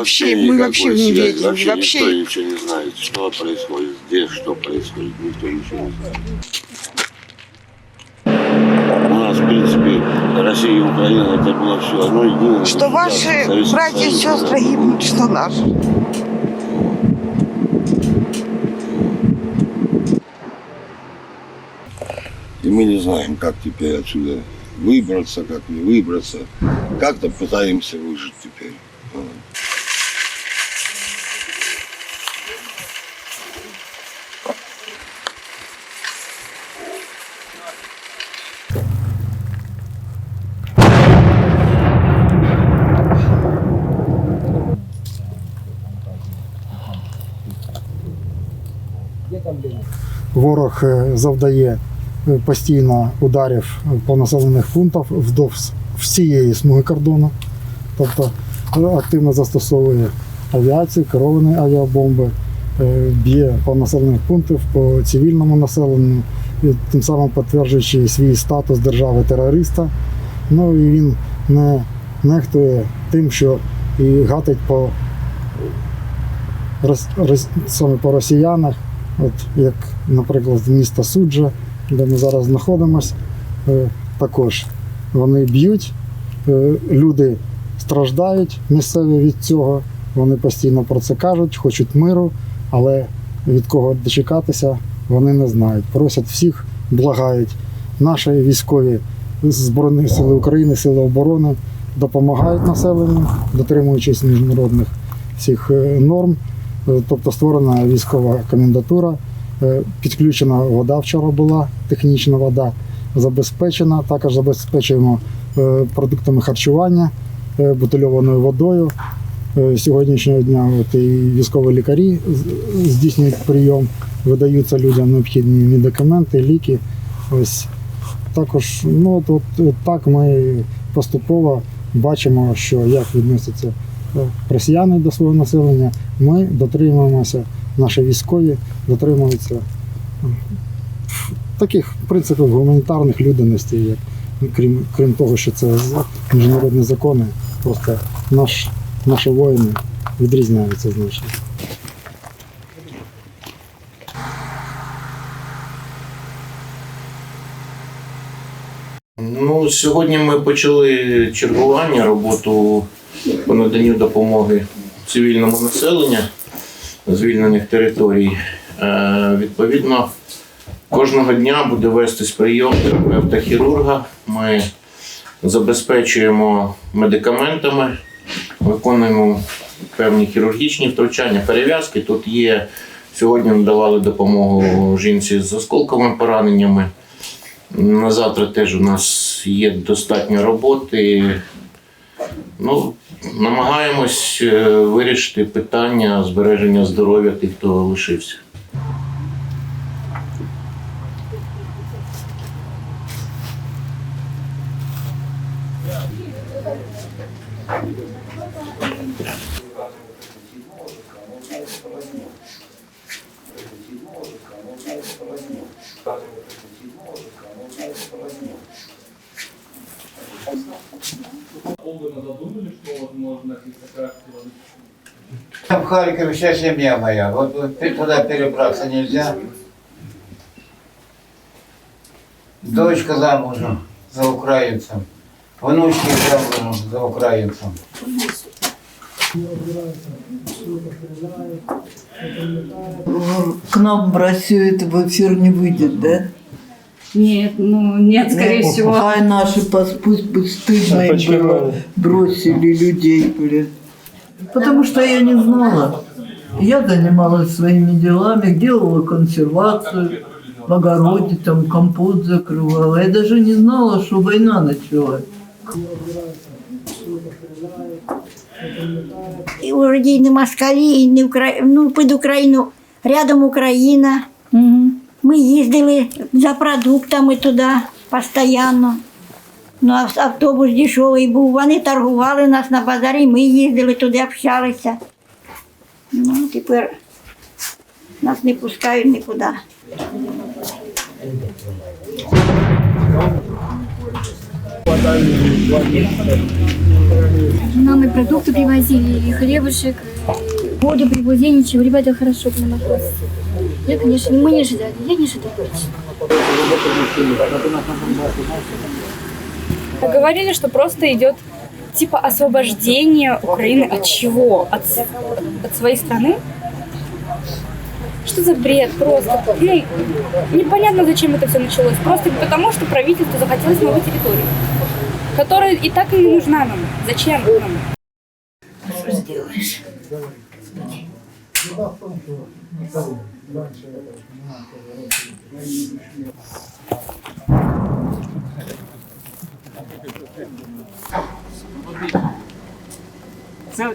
Вообще, мы вообще не видели, Вообще, вообще. никто ничего не знает, что происходит, где, что происходит, никто ничего не знает. У нас, в принципе, Россия и Украина, это было все одно единое. Что ваши братья и сестры гибнут, что наши. И мы не знаем, как теперь отсюда выбраться, как не выбраться. Как-то пытаемся выжить теперь. Ворог е, завдає е, постійно ударів по населених пунктах вздовж всієї смуги кордону. Тобто е, активно застосовує авіацію, керовані авіабомби, б'є по населених пунктах, по цивільному населенню, тим самим підтверджуючи свій статус держави-терориста. Ну і він не нехтує тим, що і гатить по, рос- рос- саме по росіянах. От як, наприклад, місто Суджа, де ми зараз знаходимося, е, також вони б'ють, е, люди страждають місцеві від цього. Вони постійно про це кажуть, хочуть миру, але від кого дочекатися вони не знають. Просять всіх, благають. Наші військові Збройних сил України, Сили оборони допомагають населенню, дотримуючись міжнародних всіх е, норм. Е, Тобто створена військова комендатура, е, підключена вода вчора була, технічна вода забезпечена. Також забезпечуємо е, продуктами харчування, бутильованою водою. Сьогоднішнього дня от і військові лікарі здійснюють прийом, видаються людям необхідні медикаменти, ліки. Ось також, ну от, от, так ми поступово бачимо, що як відносяться е, росіяни до свого населення. Ми дотримуємося, наші військові дотримуються таких принципів гуманітарних людяності, як крім, крім того, що це міжнародні закони, просто наш, наші воїни відрізняються значно. Ну, сьогодні ми почали чергування, роботу по наданню допомоги цивільному населенню звільнених територій. Е, відповідно, кожного дня буде вестись прийом терапевта хірурга. Ми забезпечуємо медикаментами, виконуємо певні хірургічні втручання, перев'язки. Тут є сьогодні надавали допомогу жінці з осколковими пораненнями. На завтра теж у нас є достатньо роботи. Ну, намагаємось е, вирішити питання збереження здоров'я тих, хто лишився. Что вот можно какие-то характеры В Харькове вся семья моя. Вот туда перебраться нельзя. Дочка замужем за украинцем. Внучки замужем за украинцем. к нам в Россию это в эфир не выйдет, да? Нет, ну нет, скорее Ну, всего. Ай, наши пос- пусть бы стыдно им было, бросили людей, блин. Потому что я не знала. Я занималась своими делами, делала консервацию, в огороде там компот закрывала. Я даже не знала, что война началась. І вроді і не москалі, і не Укра... ну, під Україну. Рядом Україна. Ми їздили за продуктами туди постійно. Ну, автобус дешевий був. Вони торгували нас на базарі, ми їздили туди, общалися. Ну, тепер нас не пускають нікуди. Нам и продукты привозили, и хлебушек, воду привозили, ничего. Ребята хорошо к нам относятся. Я, конечно, мы не ожидали, я не ожидала. Говорили, что просто идет типа освобождение Украины от чего? От, от своей страны? Что за бред просто? Ну, непонятно, зачем это все началось. Просто потому, что правительству захотелось новой территории, которая и так не нужна нам. Зачем нам? Це